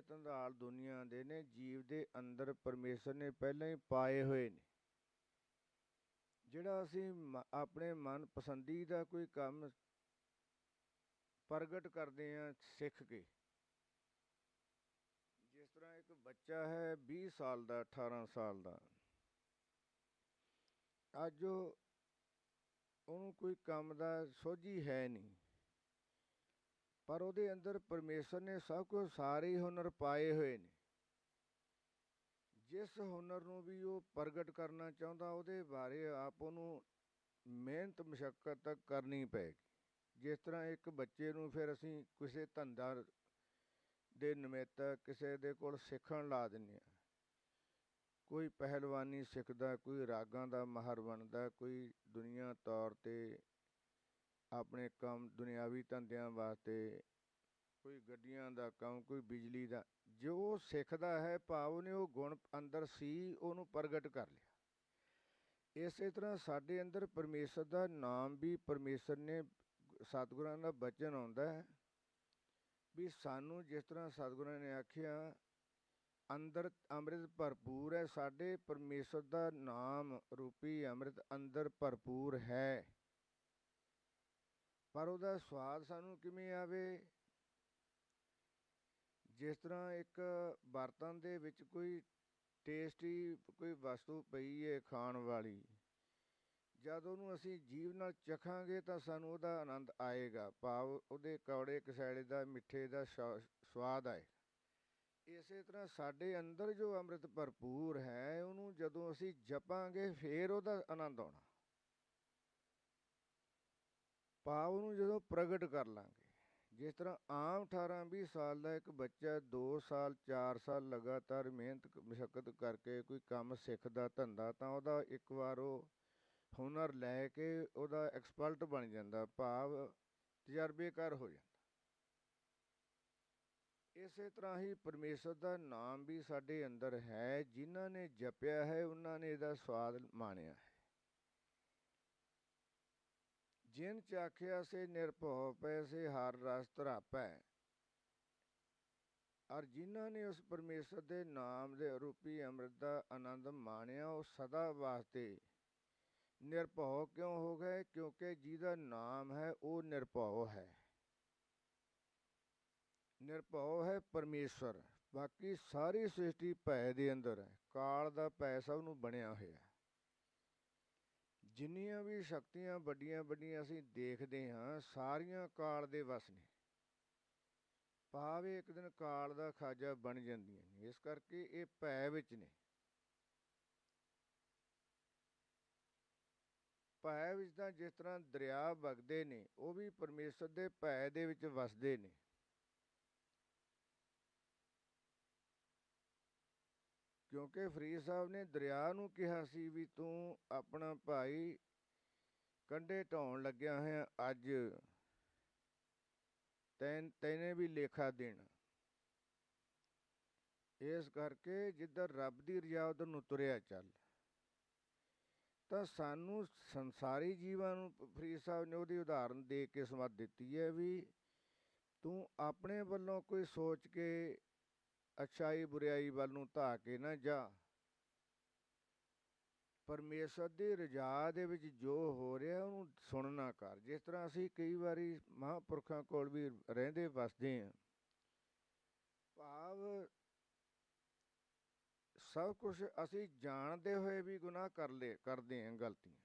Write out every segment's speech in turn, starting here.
ਇਹ ਤੰਦਾਲ ਦੁਨੀਆ ਦੇ ਨੇ, ਜੀਵ ਦੇ ਅੰਦਰ ਪਰਮੇਸ਼ਰ ਨੇ ਪਹਿਲਾਂ ਹੀ ਪਾਏ ਹੋਏ ਨੇ। ਜਿਹੜਾ ਅਸੀਂ ਆਪਣੇ ਮਨ ਪਸੰਦੀ ਦਾ ਕੋਈ ਕੰਮ ਪ੍ਰਗਟ ਕਰਦੇ ਆ ਸਿੱਖ ਕੇ, ਜਿਸ ਤਰ੍ਹਾਂ ਇੱਕ ਬੱਚਾ ਹੈ 20 ਸਾਲ ਦਾ 18 ਸਾਲ ਦਾ, ਅੱਜ ਉਹਨੂੰ ਕੋਈ ਕੰਮ ਦਾ ਸੋਝੀ ਹੈ ਨਹੀਂ। ਪਰ ਉਹਦੇ ਅੰਦਰ ਪਰਮੇਸ਼ਰ ਨੇ ਸਭ ਕੁਝ ਸਾਰੇ ਹੁਨਰ ਪਾਏ ਹੋਏ ਨੇ। ਜਿਸ ਹੁਨਰ ਨੂੰ ਵੀ ਉਹ ਪ੍ਰਗਟ ਕਰਨਾ ਚਾਹੁੰਦਾ, ਉਹਦੇ ਬਾਰੇ ਆਪ ਉਹਨੂੰ ਮਿਹਨਤ ਮੁਸ਼ਕਲ ਕਰਨੀ ਪਏਗੀ। ਜਿਸ ਤਰ੍ਹਾਂ ਇੱਕ ਬੱਚੇ ਨੂੰ ਫਿਰ ਅਸੀਂ ਕਿਸੇ ਧੰਦਾ ਦੇ ਨਿਮਿੱਤ ਕਿਸੇ ਦੇ ਕੋਲ ਸਿੱਖਣ ਲਾ ਦਿੰਦੇ ਆ ਕੋਈ ਪਹਿਲਵਾਨੀ ਸਿੱਖਦਾ, ਕੋਈ ਰਾਗਾਂ ਦਾ ਮਾਹਰ ਬਣਦਾ, ਕੋਈ ਦੁਨੀਆ ਤੌਰ ਤੇ ਆਪਣੇ ਕੰਮ ਦੁਨਿਆਵੀ ਧੰਦਿਆਂ ਵਾਸਤੇ, ਕੋਈ ਗੱਡੀਆਂ ਦਾ ਕੰਮ, ਕੋਈ ਬਿਜਲੀ ਦਾ, ਜੋ ਸਿੱਖਦਾ ਹੈ, ਭਾਵ ਨੇ ਉਹ ਗੁਣ ਅੰਦਰ ਸੀ, ਉਹਨੂੰ ਪ੍ਰਗਟ ਕਰ ਲਿਆ। ਇਸੇ ਤਰ੍ਹਾਂ ਸਾਡੇ ਅੰਦਰ ਪਰਮੇਸ਼ਰ ਦਾ ਨਾਮ ਵੀ ਪਰਮੇਸ਼ਰ ਨੇ ਸਤਿਗੁਰਾਂ ਦਾ ਬਚਨ ਆਉਂਦਾ ਹੈ, ਵੀ ਸਾਨੂੰ ਜਿਸ ਤਰ੍ਹਾਂ ਸਤਿਗੁਰਾਂ ਨੇ ਆਖਿਆ, ਅੰਦਰ ਅੰਮ੍ਰਿਤ ਭਰਪੂਰ ਹੈ, ਸਾਡੇ ਪਰਮੇਸ਼ਰ ਦਾ ਨਾਮ ਰੂਪੀ ਅੰਮ੍ਰਿਤ ਅੰਦਰ ਭਰਪੂਰ ਹੈ। ਪਰ ਉਹਦਾ ਸਵਾਦ ਸਾਨੂੰ ਕਿਵੇਂ ਆਵੇ? ਜਿਸ ਤਰ੍ਹਾਂ ਇੱਕ ਬਰਤਨ ਦੇ ਵਿੱਚ ਕੋਈ ਟੇਸਟੀ ਕੋਈ ਵਸਤੂ ਪਈ ਹੈ ਖਾਣ ਵਾਲੀ, ਜਦ ਉਹਨੂੰ ਅਸੀਂ ਜੀਵ ਨਾਲ ਚਖਾਂਗੇ ਤਾਂ ਸਾਨੂੰ ਉਹਦਾ ਆਨੰਦ ਆਏਗਾ। ਭਾਵ ਉਹਦੇ ਕੌੜੇ ਕਸੈਲੇ ਦਾ, ਮਿੱਠੇ ਦਾ ਸਵਾ- ਸਵਾਦ ਆਏਗਾ। ਇਸੇ ਤਰ੍ਹਾਂ ਸਾਡੇ ਅੰਦਰ ਜੋ ਅੰਮ੍ਰਿਤ ਭਰਪੂਰ ਹੈ, ਉਹਨੂੰ ਜਦੋਂ ਅਸੀਂ ਜਪਾਂਗੇ, ਫੇਰ ਉਹਦਾ ਆਨੰਦ ਆਉਣਾ। ਭਾਵ ਨੂੰ ਜਦੋਂ ਪ੍ਰਗਟ ਕਰ ਲਾਂਗੇ, ਜਿਸ ਤਰ੍ਹਾਂ ਆਮ 18 20 ਸਾਲ ਦਾ ਇੱਕ ਬੱਚਾ 2 ਸਾਲ 4 ਸਾਲ ਲਗਾਤਾਰ ਮਿਹਨਤ ਮੁਸ਼ਕਲ ਕਰਕੇ ਕੋਈ ਕੰਮ ਸਿੱਖਦਾ, ਧੰਦਾ, ਤਾਂ ਉਹਦਾ ਇੱਕ ਵਾਰ ਉਹ ਹੁਨਰ ਲੈ ਕੇ ਉਹਦਾ ਐਕਸਪਰਟ ਬਣ ਜਾਂਦਾ, ਭਾਵ ਤਜਰਬੇਕਾਰ ਹੋ ਜਾਂਦਾ। ਇਸੇ ਤਰ੍ਹਾਂ ਹੀ ਪਰਮੇਸ਼ਰ ਦਾ ਨਾਮ ਵੀ ਸਾਡੇ ਅੰਦਰ ਹੈ, ਜਿਨ੍ਹਾਂ ਨੇ ਜਪਿਆ ਹੈ, ਉਹਨਾਂ ਨੇ ਇਹਦਾ ਸਵਾਦ ਮਾਣਿਆ ਹੈ। ਜਿਨ ਚਾਖਿਆ ਸੇ, ਨਿਰਭਉ ਪੈ ਸੇ ਹਰ ਰਸ ਧਰਾਪੈ। ਔਰ ਜਿਨ੍ਹਾਂ ਨੇ ਉਸ ਪਰਮੇਸ਼ਰ ਦੇ ਨਾਮ ਦੇ ਰੂਪੀ ਅੰਮ੍ਰਿਤ ਦਾ ਆਨੰਦ ਮਾਣਿਆ, ਉਹ ਸਦਾ ਵਾਸਤੇ ਨਿਰਭਉ ਕਿਉਂ ਹੋ ਗਏ? ਕਿਉਂਕਿ ਜਿਹਦਾ ਨਾਮ ਹੈ, ਉਹ ਨਿਰਭਉ ਹੈ। ਨਿਰਭਉ ਹੈ ਪਰਮੇਸ਼ਰ। ਬਾਕੀ ਸਾਰੀ ਸ੍ਰਿਸ਼ਟੀ ਭੈ ਦੇ ਅੰਦਰ ਹੈ। ਕਾਲ ਦਾ ਭੈ ਸਭ ਨੂੰ ਬਣਿਆ ਹੋਇਆ ਜਿੰਨੀਆਂ ਵੀ ਸ਼ਕਤੀਆਂ ਵੱਡੀਆਂ ਵੱਡੀਆਂ ਅਸੀਂ ਦੇਖਦੇ ਹਾਂ, ਸਾਰੀਆਂ ਕਾਲ ਦੇ ਵਸ ਨੇ। ਭਾਵੇਂ ਇੱਕ ਦਿਨ ਕਾਲ ਦਾ ਖਾਜਾ ਬਣ ਜਾਂਦੀਆਂ ਨੇ, ਇਸ ਕਰਕੇ ਇਹ ਭੈ ਵਿੱਚ ਨੇ। ਭੈ ਵਿੱਚ ਤਾਂ ਜਿਸ ਤਰ੍ਹਾਂ ਦਰਿਆ ਵਗਦੇ ਨੇ, ਉਹ ਵੀ ਪਰਮੇਸ਼ਰ ਦੇ ਭੈ ਦੇ ਵਿੱਚ ਵਸਦੇ ਨੇ। ਕਿਉਂਕਿ ਫਰੀਦ ਸਾਹਿਬ ਨੇ ਦਰਿਆ ਨੂੰ ਕਿਹਾ ਸੀ ਵੀ ਤੂੰ ਆਪਣਾ ਭਾਈ ਕੰਢੇ ਢਾਉਣ ਲੱਗਿਆ ਹੈ ਅੱਜ। ਤੈਨ, ਤੈਨੇ ਵੀ ਲੇਖਾ ਦੇਣਾ। ਇਸ ਕਰਕੇ ਜਿੱਧਰ ਰੱਬ ਦੀ ਰਜਾ, ਉਧਰ ਨੂੰ ਤੁਰਿਆ ਚੱਲ। ਤਾਂ ਸਾਨੂੰ ਸੰਸਾਰੀ ਜੀਵਾਂ ਨੂੰ ਫਰੀਦ ਸਾਹਿਬ ਨੇ ਉਹਦੀ ਉਦਾਹਰਨ ਦੇ ਕੇ ਸਮਝ ਦਿੱਤੀ ਹੈ ਵੀ ਤੂੰ ਆਪਣੇ ਵੱਲੋਂ ਕੋਈ ਸੋਚ ਕੇ ਅੱਛਾਈ ਬੁਰਾਈ ਵੱਲ ਨੂੰ ਧਾ ਕੇ ਨਾ ਜਾ। ਪਰਮੇਸ਼ਰ ਦੀ ਰਜਾ ਦੇ ਵਿੱਚ ਜੋ ਹੋ ਰਿਹਾ, ਉਹਨੂੰ ਸੁਣਨਾ ਕਰ। ਜਿਸ ਤਰ੍ਹਾਂ ਅਸੀਂ ਕਈ ਵਾਰੀ ਮਹਾਂਪੁਰਖਾਂ ਕੋਲ ਵੀ ਰਹਿੰਦੇ ਵਸਦੇ ਹਾਂ। ਭਾਵ ਸਭ ਕੁਝ ਅਸੀਂ ਜਾਣਦੇ ਹੋਏ ਵੀ ਗੁਨਾਹ ਕਰ ਲੇ ਕਰਦੇ ਹਾਂ ਗਲਤੀਆਂ।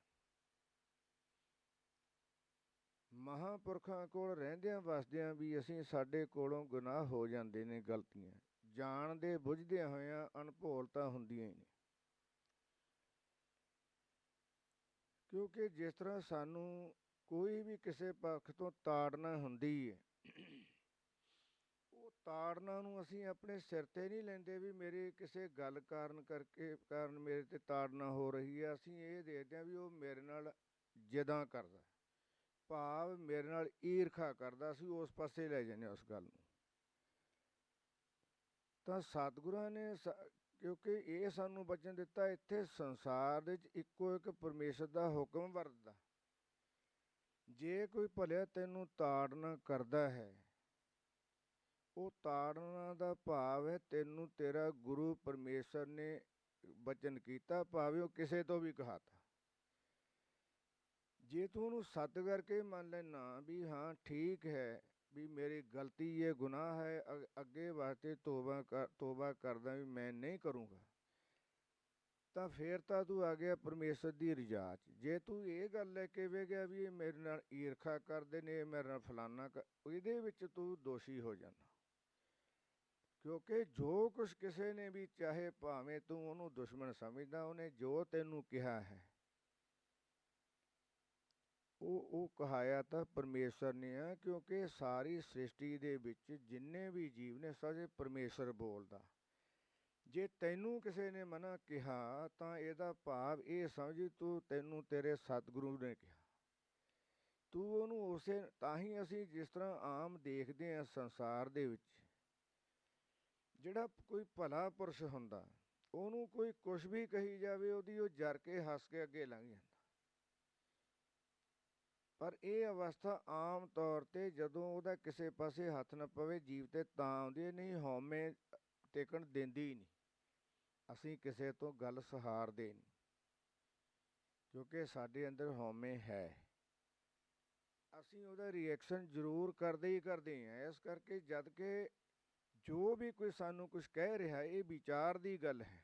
ਮਹਾਂਪੁਰਖਾਂ ਕੋਲ ਰਹਿੰਦਿਆਂ ਵਸਦਿਆਂ ਵੀ ਅਸੀਂ ਸਾਡੇ ਕੋਲੋਂ ਗੁਨਾਹ ਹੋ ਜਾਂਦੇ ਨੇ ਗਲਤੀਆਂ। ਜਾਣਦੇ, ਬੁੱਝਦਿਆਂ ਹੋਇਆਂ ਅਣਭੋਲਤਾ ਹੁੰਦੀਆਂ ਹੀ ਨੇ ਕਿਉਂਕਿ ਜਿਸ ਤਰ੍ਹਾਂ ਸਾਨੂੰ ਕੋਈ ਵੀ ਕਿਸੇ ਪੱਖ ਤੋਂ ਤਾੜਨਾ ਹੁੰਦੀ ਹੈ ਉਹ ਤਾੜਨਾ ਨੂੰ ਅਸੀਂ ਆਪਣੇ ਸਿਰ ਤੇ ਨਹੀਂ ਲੈਂਦੇ ਵੀ ਮੇਰੇ ਕਿਸੇ ਗੱਲ ਕਾਰਨ ਕਰਕੇ, ਕਾਰਨ ਮੇਰੇ ਤੇ ਤਾੜਨਾ ਹੋ ਰਹੀ ਹੈ ਅਸੀਂ ਇਹ ਦੇਖਦੇ ਹਾਂ ਵੀ ਉਹ ਮੇਰੇ ਨਾਲ ਜਿੱਦਾਂ ਕਰਦਾ। ਭਾਵ ਮੇਰੇ ਨਾਲ ਈਰਖਾ ਕਰਦਾ ਸੀ ਉਸ ਪਾਸੇ ਲੈ ਜਾਂਦੇ ਉਸ ਗੱਲ ਨੂੰ। ਤਾਂ ਸਤਿਗੁਰਾਂ ਨੇ ਕਿਉਂਕਿ ਇਹ ਸਾਨੂੰ ਬਚਨ ਦਿੱਤਾ, ਇੱਥੇ ਸੰਸਾਰ ਦੇ ਵਿੱਚ ਇੱਕੋ ਇੱਕ ਪਰਮੇਸ਼ਰ ਦਾ ਹੁਕਮ ਵਰਤਦਾ। ਜੇ ਕੋਈ ਭਲਿਆ ਤੈਨੂੰ ਤਾੜਨਾ ਕਰਦਾ ਹੈ, ਉਹ ਤਾੜਨਾ ਦਾ ਭਾਵ ਹੈ, ਤੈਨੂੰ ਤੇਰਾ ਗੁਰੂ ਪਰਮੇਸ਼ਰ ਨੇ ਬਚਨ ਕੀਤਾ, ਭਾਵੇਂ ਉਹ ਕਿਸੇ ਤੋਂ ਵੀ ਕਹਾਤਾ। ਜੇ ਤੂੰ ਉਹਨੂੰ ਸੱਤ ਕਰਕੇ ਮੰਨ ਲੈਣਾ ਵੀ ਹਾਂ, ਠੀਕ ਹੈ ਵੀ ਮੇਰੀ ਗਲਤੀ ਇਹ ਗੁਨਾਹ ਹੈ, ਅ- ਅੱਗੇ ਵਾਸਤੇ ਤੋਬਾ ਕਰ, ਤੋਬਾ ਕਰਦਾ ਵੀ ਮੈਂ ਨਹੀਂ ਕਰੂੰਗਾ। ਤਾਂ ਫੇਰ ਤਾਂ ਤੂੰ ਆ ਗਿਆ ਪਰਮੇਸ਼ਰ ਦੀ ਰਜਾ 'ਚ। ਜੇ ਤੂੰ ਇਹ ਗੱਲ ਲੈ ਕੇ ਵੇ ਗਿਆ ਵੀ ਇਹ ਮੇਰੇ ਨਾਲ ਈਰਖਾ ਕਰਦੇ ਨੇ, ਇਹ ਮੇਰੇ ਨਾਲ ਫਲਾਨਾ ਇਹਦੇ ਵਿੱਚ ਤੂੰ ਦੋਸ਼ੀ ਹੋ ਜਾਣਾ। ਕਿਉਂਕਿ ਜੋ ਕੁਝ ਕਿਸੇ ਨੇ ਵੀ ਚਾਹੇ ਭਾਵੇਂ ਤੂੰ ਉਹਨੂੰ ਦੁਸ਼ਮਣ ਸਮਝਦਾ, ਉਹਨੇ ਜੋ ਤੈਨੂੰ ਕਿਹਾ ਹੈ ਉਹ ਉਹ ਕਹਾਇਆ ਤਾਂ ਪਰਮੇਸ਼ਰ ਨੇ ਆ, ਕਿਉਂਕਿ ਸਾਰੀ ਸ੍ਰਿਸ਼ਟੀ ਦੇ ਵਿੱਚ ਜਿੰਨੇ ਵੀ ਜੀਵ ਨੇ ਸਾਰੇ ਪਰਮੇਸ਼ਰ ਬੋਲਦਾ। ਜੇ ਤੈਨੂੰ ਕਿਸੇ ਨੇ ਮਨਾ ਕਿਹਾ, ਤਾਂ ਇਹਦਾ ਭਾਵ ਇਹ ਸਮਝ ਤੂੰ ਤੈਨੂੰ ਤੇਰੇ ਸਤਿਗੁਰੂ ਨੇ ਕਿਹਾ। ਤੂੰ ਉਹਨੂੰ ਉਸੇ, ਤਾਂ ਹੀ ਅਸੀਂ ਜਿਸ ਤਰ੍ਹਾਂ ਆਮ ਦੇਖਦੇ ਹਾਂ ਸੰਸਾਰ ਦੇ ਵਿੱਚ। ਜਿਹੜਾ ਕੋਈ ਭਲਾ ਪੁਰਸ਼ ਹੁੰਦਾ, ਉਹਨੂੰ ਕੋਈ ਕੁਝ ਵੀ ਕਹੀ ਜਾਵੇ, ਉਹਦੀ ਉਹ ਜਰ ਕੇ ਹੱਸ ਕੇ ਅੱਗੇ ਲੰਘ ਜਾਂਦਾ। ਪਰ ਇਹ ਅਵਸਥਾ ਆਮ ਤੌਰ ਤੇ ਜਦੋਂ ਉਹਦਾ ਕਿਸੇ ਪਾਸੇ ਹੱਥ ਨਾ ਪਵੇ ਜੀਵ ਤੇ ਤਾਂ ਆਉਂਦੀ ਹੈ, ਨਹੀਂ ਹਉਮੈ ਟੇਕਣ ਦਿੰਦੀ ਹੀ ਨਹੀਂ। ਅਸੀਂ ਕਿਸੇ ਤੋਂ ਗੱਲ ਸਹਾਰਦੇ ਨਹੀਂ ਕਿਉਂਕਿ ਸਾਡੇ ਅੰਦਰ ਹਉਮੈ ਹੈ। ਅਸੀਂ ਉਹਦਾ ਰਿਐਕਸ਼ਨ ਜ਼ਰੂਰ ਕਰਦੇ ਹੀ ਕਰਦੇ ਹਾਂ। ਇਸ ਕਰਕੇ ਜਦ ਕਿ ਜੋ ਵੀ ਕੋਈ ਸਾਨੂੰ ਕੁਝ ਕਹਿ ਰਿਹਾ ਇਹ ਵਿਚਾਰ ਦੀ ਗੱਲ ਹੈ।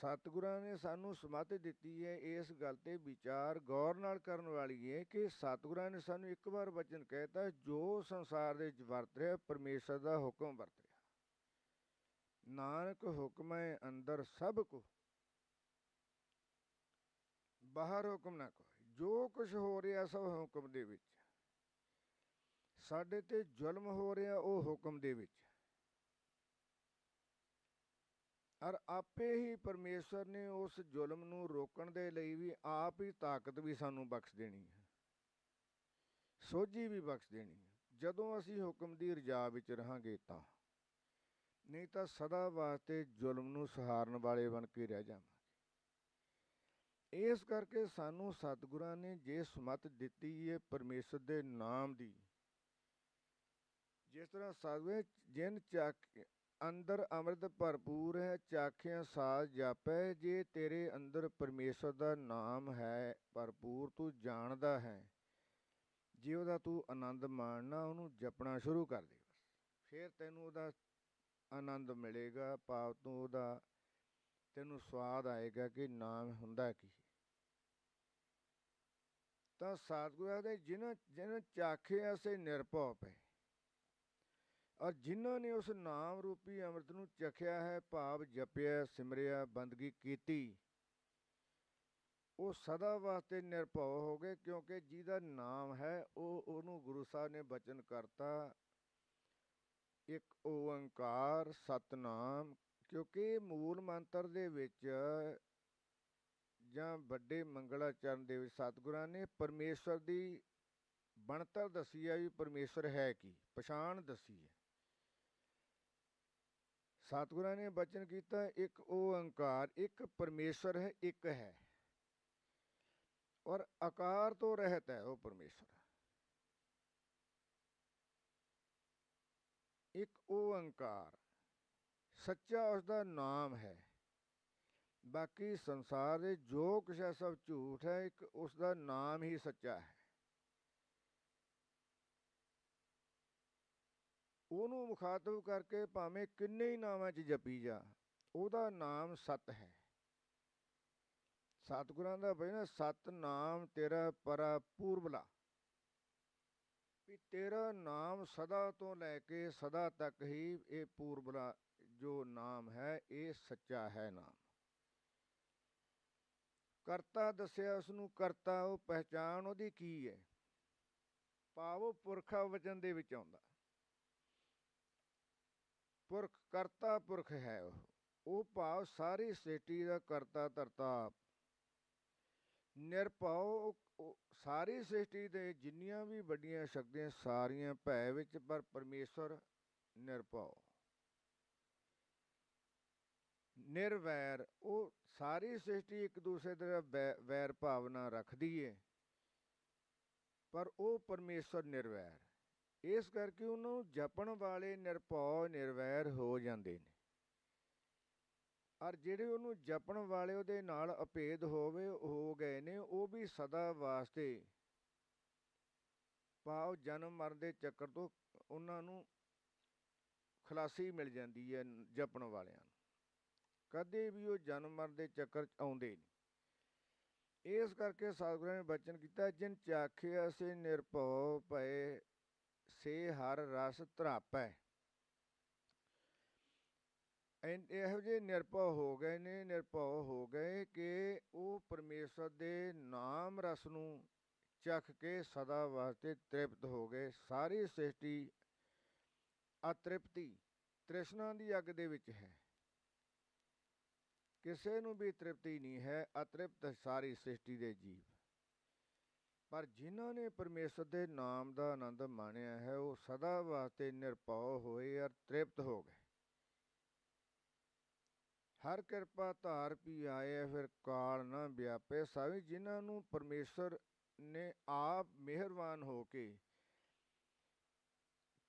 ਸਤਿਗੁਰਾਂ ਨੇ ਸਾਨੂੰ ਸਮੱਤ ਦਿੱਤੀ ਹੈ, ਇਸ ਗੱਲ ਤੇ ਵਿਚਾਰ ਗੌਰ ਨਾਲ ਕਰਨ ਵਾਲੀ ਹੈ ਕਿ ਸਤਿਗੁਰਾਂ ਨੇ ਸਾਨੂੰ ਇੱਕ ਵਾਰ ਵਚਨ ਕਹਿਤਾ, ਜੋ ਸੰਸਾਰ ਦੇ ਵਿੱਚ ਵਰਤ ਰਿਹਾ, ਪਰਮੇਸ਼ਰ ਦਾ ਹੁਕਮ ਵਰਤ ਰਿਹਾ। ਨਾਨਕ ਹੁਕਮ ਹੈ ਅੰਦਰ ਸਭ ਕੋ। ਬਾਹਰ ਹੁਕਮ ਨਾ ਕੋਈ। ਜੋ ਕੁਝ ਹੋ ਰਿਹਾ ਸਭ ਹੁਕਮ ਦੇ ਵਿੱਚ। ਸਾਡੇ ਤੇ ਜ਼ੁਲਮ ਹੋ ਰਿਹਾ ਉਹ ਹੁਕਮ ਦੇ ਵਿੱਚ। ਔਰ ਆਪੇ ਹੀ ਪਰਮੇਸ਼ਰ ਨੇ ਉਸ ਜ਼ੁਲਮ ਨੂੰ ਰੋਕਣ ਦੇ ਲਈ ਵੀ ਆਪ ਹੀ ਤਾਕਤ ਵੀ ਸਾਨੂੰ ਬਖਸ਼ ਦੇਣੀ ਹੈ। ਸੋਝੀ ਵੀ ਬਖਸ਼ ਦੇਣੀ ਹੈ। ਜਦੋਂ ਅਸੀਂ ਹੁਕਮ ਦੀ ਰਜਾ ਵਿੱਚ ਰਹਾਂਗੇ ਤਾਂ। ਨਹੀਂ ਤਾਂ ਸਦਾ ਵਾਸਤੇ ਜ਼ੁਲਮ ਨੂੰ ਸਹਾਰਨ ਵਾਲੇ ਬਣ ਕੇ ਰਹਿ ਜਾਵਾਂਗੇ। ਇਸ ਕਰਕੇ ਸਾਨੂੰ ਸਤਿਗੁਰਾਂ ਨੇ ਜੇ ਸਮਤ ਦਿੱਤੀ ਹੈ ਪਰਮੇਸ਼ਰ ਦੇ ਨਾਮ ਦੀ। ਜਿਸ ਤਰ੍ਹਾਂ ਸਾਧੂਏ ਜਿਨ ਚੱਕ ਅੰਦਰ ਅੰਮ੍ਰਿਤ ਭਰਪੂਰ ਹੈ, ਚਾਖਿਆ ਸਾਜ ਜਾਪੈ, ਜੇ ਤੇਰੇ ਅੰਦਰ ਪਰਮੇਸ਼ਰ ਦਾ ਨਾਮ ਹੈ, ਭਰਪੂਰ ਤੂੰ ਜਾਣਦਾ ਹੈ। ਜੇ ਉਹਦਾ ਤੂੰ ਆਨੰਦ ਮਾਣਨਾ, ਉਹਨੂੰ ਜਪਣਾ ਸ਼ੁਰੂ ਕਰ ਦੇ ਬਸ। ਫਿਰ ਤੈਨੂੰ ਉਹਦਾ ਆਨੰਦ ਮਿਲੇਗਾ, ਭਾਵ ਤੂੰ ਉਹਦਾ, ਤੈਨੂੰ ਸਵਾਦ ਆਏਗਾ ਕਿ ਨਾਮ ਹੁੰਦਾ ਕੀ। ਤਾਂ ਸਤਿਗੁਰਾਂ ਦੇ ਜਿਨ੍ਹਾਂ ਜਿਨ੍ਹਾਂ ਚਾਖੇ ਅਸੇ ਨਿਰਭਉ ਪਏ ਔਰ ਜਿਨ੍ਹਾਂ ਨੇ ਉਸ ਨਾਮ ਰੂਪੀ ਅੰਮ੍ਰਿਤ ਨੂੰ ਚਖਿਆ ਹੈ, ਭਾਵ ਜਪਿਆ, ਸਿਮਰਿਆ, ਬੰਦਗੀ ਕੀਤੀ, ਉਹ ਸਦਾ ਵਾਸਤੇ ਨਿਰਭਉ ਹੋ ਗਏ ਕਿਉਂਕਿ ਜਿਹਦਾ ਨਾਮ ਹੈ, ਉਹ ਉਹਨੂੰ ਗੁਰੂ ਸਾਹਿਬ ਨੇ ਬਚਨ ਕਰਤਾ, ਇੱਕ ਓੰਕਾਰ ਸਤਨਾਮ, ਕਿਉਂਕਿ ਮੂਲ ਮੰਤਰ ਦੇ ਵਿੱਚ ਜਾਂ ਵੱਡੇ ਮੰਗਲਾਚਰਨ ਦੇ ਵਿੱਚ ਸਤਿਗੁਰਾਂ ਨੇ ਪਰਮੇਸ਼ਰ ਦੀ ਬਣਤਰ ਦੱਸੀ ਹੈ ਵੀ ਪਰਮੇਸ਼ਰ ਹੈ ਕੀ, ਪਛਾਣ ਦੱਸੀ ਹੈ। ਸਤਿਗੁਰਾਂ ਨੇ ਬਚਨ ਕੀਤਾ, ਇੱਕ ਓੰਕਾਰ, ਇੱਕ ਪਰਮੇਸ਼ਰ ਹੈ, ਇੱਕ ਹੈ। ਔਰ ਆਕਾਰ ਤੋਂ ਰਹਿਤ ਹੈ ਉਹ ਪਰਮੇਸ਼ਰ ਇੱਕ ਓੰਕਾਰ, ਸੱਚਾ ਉਸ ਦਾ ਨਾਮ ਹੈ। ਬਾਕੀ ਸੰਸਾਰ ਦੇ ਜੋ ਕੁਛ ਹੈ ਸਭ ਝੂਠ ਹੈ, ਇੱਕ ਉਸ ਦਾ ਨਾਮ ਹੀ ਸੱਚਾ ਹੈ। ਉਹਨੂੰ ਮੁਖਾਤਬ ਕਰਕੇ ਭਾਵੇਂ ਕਿੰਨੇ ਹੀ ਨਾਵਾਂ 'ਚ ਜਪੀ ਜਾ, ਉਹਦਾ ਨਾਮ ਸਤ ਹੈ। ਸਤਿਗੁਰਾਂ ਦਾ ਬਈ ਸਤ ਨਾਮ ਤੇਰਾ ਪਰਾ ਪੂਰਬਲਾ। ਵੀ ਤੇਰਾ ਨਾਮ ਸਦਾ ਤੋਂ ਲੈ ਕੇ ਸਦਾ ਤੱਕ ਹੀ ਇਹ ਪੂਰਬਲਾ ਜੋ ਨਾਮ ਹੈ, ਇਹ ਸੱਚਾ ਹੈ ਨਾਮ। ਕਰਤਾ ਦੱਸਿਆ ਉਸ ਨੂੰ ਕਰਤਾ ਉਹ ਪਹਿਚਾਨ ਉਹਦੀ ਕੀ ਹੈ? ਭਾਵ ਪੁਰਖਾ ਵਚਨ ਦੇ ਵਿੱਚ ਆਉਂਦਾ। ਪੁਰਖ ਕਰਤਾ ਪੁਰਖ ਹੈ ਉਹ। ਉਹ ਭਾਵ ਸਾਰੀ ਸ੍ਰਿਸ਼ਟੀ ਦਾ ਕਰਤਾ ਧਰਤਾ ਨਿਰਭਉ ਸਾਰੀ ਸ੍ਰਿਸ਼ਟੀ ਦੇ ਜਿੰਨੀਆਂ ਵੀ ਵੱਡੀਆਂ ਸ਼ਕਤੀਆਂ ਸਾਰੀਆਂ ਭੈ ਵਿੱਚ, ਪਰ ਪਰਮੇਸ਼ਰ ਨਿਰਭਉ। ਨਿਰਵੈਰ, ਉਹ ਸਾਰੀ ਸ੍ਰਿਸ਼ਟੀ ਇੱਕ ਦੂਸਰੇ ਦੇ ਵੈਰ ਭਾਵਨਾ ਰੱਖਦੀ ਏ, ਪਰ ਉਹ ਪਰਮੇਸ਼ਰ ਨਿਰਵੈਰ। ਇਸ ਕਰਕੇ ਉਹਨਾਂ ਨੂੰ ਜਪਣ ਵਾਲੇ ਨਿਰਭਉ, ਨਿਰਵੈਰ ਹੋ ਜਾਂਦੇ ਨੇ। ਔਰ ਜਿਹੜੇ ਉਹਨੂੰ ਜਪਣ ਵਾਲੇ ਉਹਦੇ ਨਾਲ ਅਭੇਦ ਹੋਵੇ, ਹੋ ਗਏ ਨੇ, ਉਹ ਵੀ ਸਦਾ ਵਾਸਤੇ ਭਾਵ ਜਨਮ, ਮਰਨ ਦੇ ਚੱਕਰ ਤੋਂ ਉਹਨਾਂ ਨੂੰ ਖਲਾਸੀ ਮਿਲ ਜਾਂਦੀ ਹੈ ਜਪਣ ਵਾਲਿਆਂ ਨੂੰ। ਕਦੇ ਵੀ ਉਹ ਜਨਮ, ਮਰਨ ਦੇ ਚੱਕਰ ਚ ਆਉਂਦੇ ਨਹੀਂ। ਇਸ ਕਰਕੇ ਸਤਿਗੁਰਾਂ ਨੇ ਬਚਨ ਕੀਤਾ, ਜਿਨ ਚਾਖਿਆ ਸੇ ਨਿਰਭਉ ਭਏ ਸੇ ਹਰ ਰਸ ਧਰਾਪੈ। ਇਹੋ ਜਿਹੇ ਨਿਰਭਉ ਹੋ ਗਏ ਨੇ, ਨਿਰਭਉ ਹੋ ਗਏ ਕਿ ਉਹ ਪਰਮੇਸ਼ਰ ਦੇ ਨਾਮ ਰਸ ਨੂੰ ਚੱਖ ਕੇ ਸਦਾ ਵਾਸਤੇ ਤ੍ਰਿਪਤ ਹੋ ਗਏ। ਸਾਰੀ ਸ੍ਰਿਸ਼ਟੀ ਅਤ੍ਰਿਪਤੀ ਤ੍ਰਿਸ਼ਨਾ ਦੀ ਅੱਗ ਦੇ ਵਿੱਚ ਹੈ। ਕਿਸੇ ਨੂੰ ਵੀ ਤ੍ਰਿਪਤੀ ਨਹੀਂ ਹੈ, ਅਤ੍ਰਿਪਤ ਸਾਰੀ ਸ੍ਰਿਸ਼ਟੀ ਦੇ ਜੀਵ। ਪਰ ਜਿਨ੍ਹਾਂ ਨੇ ਪਰਮੇਸ਼ਰ ਦੇ ਨਾਮ ਦਾ ਆਨੰਦ ਮਾਣਿਆ ਹੈ, ਉਹ ਸਦਾ ਵਾਸਤੇ ਨਿਰਭਉ ਹੋਏ ਔਰ ਤ੍ਰਿਪਤ ਹੋ ਗਏ। ਹਰ ਕਿਰਪਾ ਧਾਰ ਪੀ ਆਏ, ਫਿਰ ਕਾਲ ਨਾ ਵਿਆਪੇ। ਸਾਵੇਂ ਜਿਨ੍ਹਾਂ ਨੂੰ ਪਰਮੇਸ਼ਰ ਨੇ ਆਪ ਮਿਹਰਬਾਨ ਹੋ ਕੇ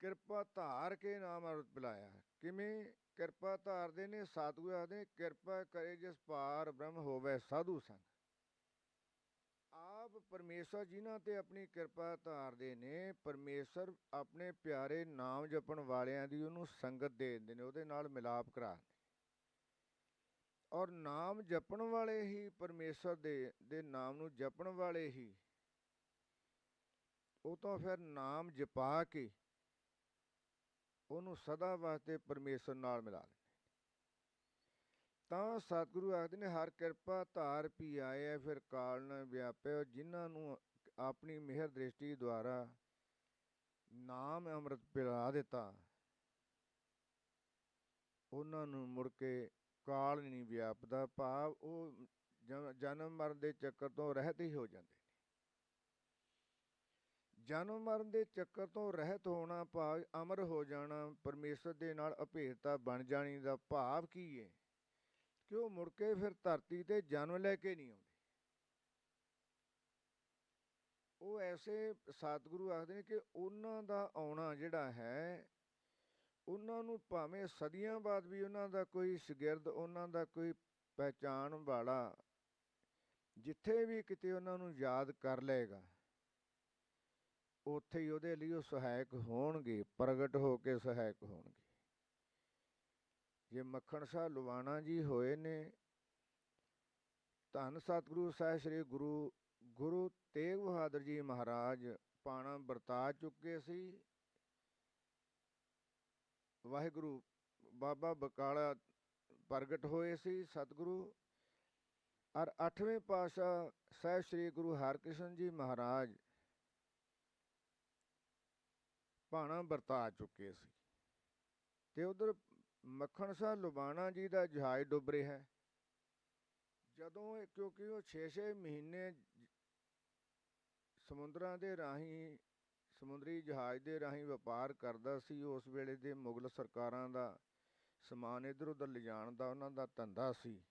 ਕਿਰਪਾ ਧਾਰ ਕੇ ਨਾਮ ਅਮਰਤ ਪਿਲਾਇਆ ਕਿਵੇਂ ਕਿਰਪਾ ਧਾਰਦੇ ਨੇ? ਸਾਧੂ ਆਖਦੇ ਕਿਰਪਾ ਕਰੇ ਜਿਸ ਪਾਰ ਬ੍ਰਹਮ ਹੋਵੇ, ਸਾਧੂ ਸੰਗ। ਆਪ ਪਰਮੇਸ਼ਰ ਜਿਨ੍ਹਾਂ ਤੇ ਆਪਣੀ ਕਿਰਪਾ ਧਾਰਦੇ ਨੇ, ਪਰਮੇਸ਼ਰ ਆਪਣੇ ਪਿਆਰੇ ਨਾਮ ਜਪਣ ਵਾਲਿਆਂ ਦੀ ਉਹਨੂੰ ਸੰਗਤ ਦੇ ਦਿੰਦੇ ਨੇ, ਉਹਦੇ ਨਾਲ ਮਿਲਾਪ ਕਰਾਉਂਦੇ ਔਰ ਨਾਮ ਜਪਣ ਵਾਲੇ ਹੀ ਪਰਮੇਸ਼ਰ ਦੇ ਦੇ ਨਾਮ ਨੂੰ ਜਪਣ ਵਾਲੇ ਹੀ, ਉਹ ਤਾਂ ਫਿਰ ਨਾਮ ਜਪਾ ਕੇ ਉਹਨੂੰ ਸਦਾ ਵਾਸਤੇ ਪਰਮੇਸ਼ਰ ਨਾਲ ਮਿਲਾ ਲੈਂਦੇ ਤਾਂ ਸਤਿਗੁਰੂ ਆਖਦੇ ਨੇ, ਹਰ ਕਿਰਪਾ ਧਾਰ ਪੀ ਆਏ ਫਿਰ ਕਾਲ ਨ ਵਿਆਪਿਓ ਜਿਨ੍ਹਾਂ ਨੂੰ ਆਪਣੀ ਮਿਹਰ ਦ੍ਰਿਸ਼ਟੀ ਦੁਆਰਾ ਨਾਮ ਅੰਮ੍ਰਿਤ ਪਿਲਾ ਦਿੱਤਾ, ਉਹਨਾਂ ਨੂੰ ਮੁੜ ਕੇ ਕਾਲ ਨਹੀਂ ਵਿਆਪਦਾ, ਭਾਵ ਉਹ ਜਨਮ ਮਰਨ ਦੇ ਚੱਕਰ ਤੋਂ ਰਹਿਤ ਹੀ ਹੋ ਜਾਂਦੇ ਨੇ। ਜਨਮ ਮਰਨ ਦੇ ਚੱਕਰ ਤੋਂ ਰਹਿਤ ਹੋਣਾ, ਭਾਵ ਅਮਰ ਹੋ ਜਾਣਾ, ਪਰਮੇਸ਼ਰ ਦੇ ਨਾਲ ਅਭੇਦਤਾ ਬਣ ਜਾਣੀ ਦਾ ਭਾਵ ਕੀ ਹੈ ਕਿ ਉਹ ਮੁੜ ਕੇ ਫਿਰ ਧਰਤੀ ਤੇ ਜਨਮ ਲੈ ਕੇ ਨਹੀਂ ਆਉਂਦੇ? ਉਹ ਐਸੇ ਸਤਿਗੁਰੂ ਆਖਦੇ ਨੇ ਕਿ ਉਹਨਾਂ ਦਾ ਆਉਣਾ ਜਿਹੜਾ ਹੈ, ਉਹਨਾਂ ਨੂੰ ਭਾਵੇਂ ਸਦੀਆਂ ਬਾਅਦ ਵੀ ਉਹਨਾਂ ਦਾ ਕੋਈ ਸ਼ਗਿਰਦ, ਉਹਨਾਂ ਦਾ ਕੋਈ ਪਹਿਚਾਣ ਵਾਲਾ ਜਿੱਥੇ ਵੀ ਕਿਤੇ ਉਹਨਾਂ ਨੂੰ ਯਾਦ ਕਰ ਲਏਗਾ, ਉੱਥੇ ਹੀ ਉਹਦੇ ਲਈ ਉਹ ਸਹਾਇਕ ਹੋਣਗੇ, ਪ੍ਰਗਟ ਹੋ ਕੇ ਸਹਾਇਕ ਹੋਣਗੇ। ਜੇ ਮੱਖਣ ਸ਼ਾਹ ਲੁਵਾਣਾ ਜੀ ਹੋਏ ਨੇ, ਧੰਨ ਸਤਿਗੁਰੂ ਸਾਹਿਬ ਸ੍ਰੀ ਗੁਰੂ ਗੁਰੂ ਤੇਗ ਬਹਾਦਰ ਜੀ ਮਹਾਰਾਜ, ਪਾਣਾ ਵਰਤਾ ਚੁੱਕੇ ਸੀ। ਵਾਹਿਗੁਰੂ ਬਾਬਾ ਬਕਾਲਾ ਪ੍ਰਗਟ ਹੋਏ ਸੀ ਸਤਿਗੁਰੂ। ਔਰ 8ਵੇਂ ਪਾਤਸ਼ਾਹ ਸਾਹਿਬ ਸ੍ਰੀ ਗੁਰੂ ਹਰਕ੍ਰਿਸ਼ਨ ਜੀ ਮਹਾਰਾਜ ਭਾਣਾ ਵਰਤਾ ਚੁੱਕੇ ਸੀ। ਤੇ ਉਧਰ ਮੱਖਣ ਸਾਹਿਬ ਲੁਬਾਣਾ ਜੀ ਦਾ ਜਹਾਜ਼ ਡੁੱਬ ਰਿਹਾ ਹੈ। ਜਦੋਂ ਇਹ- ਕਿਉਂਕਿ ਉਹ 6-6 ਮਹੀਨੇ ਸਮੁੰਦਰਾਂ ਦੇ ਰਾਹੀਂ, ਸਮੁੰਦਰੀ ਜਹਾਜ਼ ਦੇ ਰਾਹੀਂ ਵਪਾਰ ਕਰਦਾ ਸੀ, ਉਸ ਵੇਲੇ ਦੇ ਮੁਗਲ ਸਰਕਾਰਾਂ ਦਾ ਸਮਾਨ ਇੱਧਰ ਉੱਧਰ ਲਿਜਾਣ ਦਾ ਉਹਨਾਂ ਦਾ ਧੰਦਾ ਸੀ।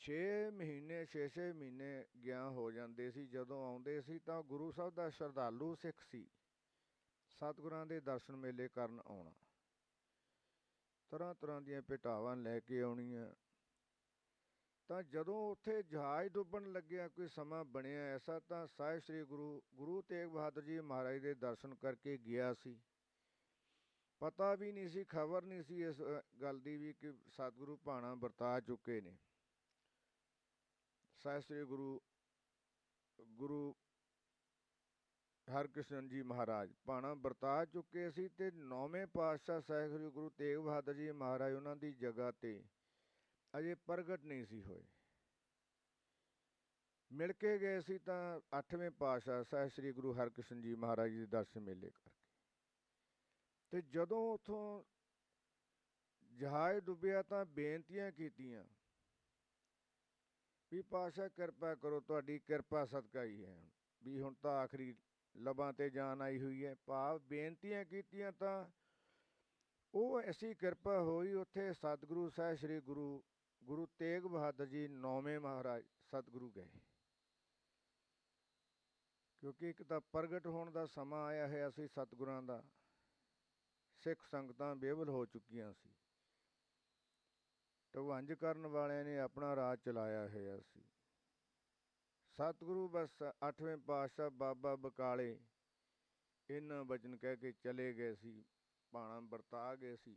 6 ਮਹੀਨੇ 6-6 ਮਹੀਨੇ ਗਿਆ ਹੋ ਜਾਂਦੇ ਸੀ। ਜਦੋਂ ਆਉਂਦੇ ਸੀ ਤਾਂ ਗੁਰੂ ਸਾਹਿਬ ਦਾ ਸ਼ਰਧਾਲੂ ਸਿੱਖ ਸੀ। ਸਤਿਗੁਰਾਂ ਦੇ ਦਰਸ਼ਨ ਮੇਲੇ ਕਰਨ ਆਉਣਾ। ਤਰ੍ਹਾਂ ਤਰ੍ਹਾਂ ਦੀਆਂ ਭੇਟਾਵਾਂ ਲੈ ਕੇ ਆਉਣੀਆਂ। ਤਾਂ ਜਦੋਂ ਉੱਥੇ ਜਹਾਜ਼ ਡੁੱਬਣ ਲੱਗਿਆ ਕੋਈ ਸਮਾਂ ਬਣਿਆ ਐਸਾ, ਤਾਂ ਸਾਹਿਬ ਸ੍ਰੀ ਗੁਰੂ ਗੁਰੂ ਤੇਗ ਬਹਾਦਰ ਜੀ ਮਹਾਰਾਜ ਦੇ ਦਰਸ਼ਨ ਕਰਕੇ ਗਿਆ ਸੀ। ਪਤਾ ਵੀ ਨਹੀਂ ਸੀ, ਖਬਰ ਨਹੀਂ ਸੀ ਇਸ ਗੱਲ ਦੀ ਵੀ ਕਿ ਸਤਿਗੁਰੂ ਭਾਣਾ ਵਰਤਾ ਚੁੱਕੇ ਨੇ। ਸਾਹਿਬ ਸ੍ਰੀ ਗੁਰੂ ਗੁਰੂ ਹਰਕ੍ਰਿਸ਼ਨ ਜੀ ਮਹਾਰਾਜ, ਭਾਣਾ ਵਰਤਾ ਚੁੱਕੇ ਸੀ ਤੇ ਨੌਵੇਂ ਪਾਤਸ਼ਾਹ ਸਾਹਿਬ ਸ੍ਰੀ ਗੁਰੂ ਤੇਗ ਬਹਾਦਰ ਜੀ ਮਹਾਰਾਜ ਉਹਨਾਂ ਦੀ ਜਗ੍ਹਾ ਤੇ ਅਜੇ ਪ੍ਰਗਟ ਨਹੀਂ ਸੀ ਹੋਏ। ਮਿਲ ਕੇ ਗਏ ਸੀ ਤਾਂ 8ਵੇਂ ਪਾਤਸ਼ਾਹ ਸਾਹਿਬ ਸ੍ਰੀ ਗੁਰੂ ਹਰਕ੍ਰਿਸ਼ਨ ਜੀ ਮਹਾਰਾਜ ਦੇ ਦਰਸ਼ ਮੇਲੇ ਕਰਕੇ। ਤੇ ਜਦੋਂ ਉਥੋਂ ਜਹਾਜ਼ ਡੁੱਬਿਆ ਤਾਂ ਬੇਨਤੀਆਂ ਕੀਤੀਆਂ ਵੀ ਪਾਤਸ਼ਾਹ ਕਿਰਪਾ ਕਰੋ, ਤੁਹਾਡੀ ਕਿਰਪਾ ਸਦਕਾ ਹੀ ਹੈ। ਵੀ ਹੁਣ ਤਾਂ ਆਖਰੀ ਲਬਾਂ ਤੇ ਜਾਨ ਆਈ ਹੋਈ ਹੈ। ਭਾਵ ਬੇਨਤੀਆਂ ਕੀਤੀਆਂ ਤਾਂ ਉਹ ਐਸੀ ਕਿਰਪਾ ਹੋਈ ਉੱਥੇ ਸਤਿਗੁਰੂ ਸਾਹਿਬ ਸ੍ਰੀ ਗੁਰੂ ਗੁਰੂ ਤੇਗ ਬਹਾਦਰ ਜੀ ਨੌਵੇਂ ਮਹਾਰਾਜ ਸਤਿਗੁਰੂ ਗਏ। ਕਿਉਂਕਿ ਇੱਕ ਤਾਂ ਪ੍ਰਗਟ ਹੋਣ ਦਾ ਸਮਾਂ ਆਇਆ ਹੈ ਅਸੀਂ ਸਤਿਗੁਰਾਂ ਦਾ। ਸਿੱਖ ਸੰਗਤਾਂ ਬੇਵਲ ਹੋ ਚੁੱਕੀਆਂ ਸੀ। ਢਵੰਜ ਕਰਨ ਵਾਲਿਆਂ ਨੇ ਆਪਣਾ ਰਾਜ ਚਲਾਇਆ ਹੋਇਆ ਸੀ। ਸਤਿਗੁਰੂ ਬਸ ਅੱਠਵੇਂ ਪਾਤਸ਼ਾਹ ਬਾਬਾ ਬਕਾਲੇ ਇਹਨਾਂ ਬਚਨ ਕਹਿ ਕੇ ਚਲੇ ਗਏ ਸੀ ਬਾਣਾ ਵਰਤਾ ਗਏ ਸੀ।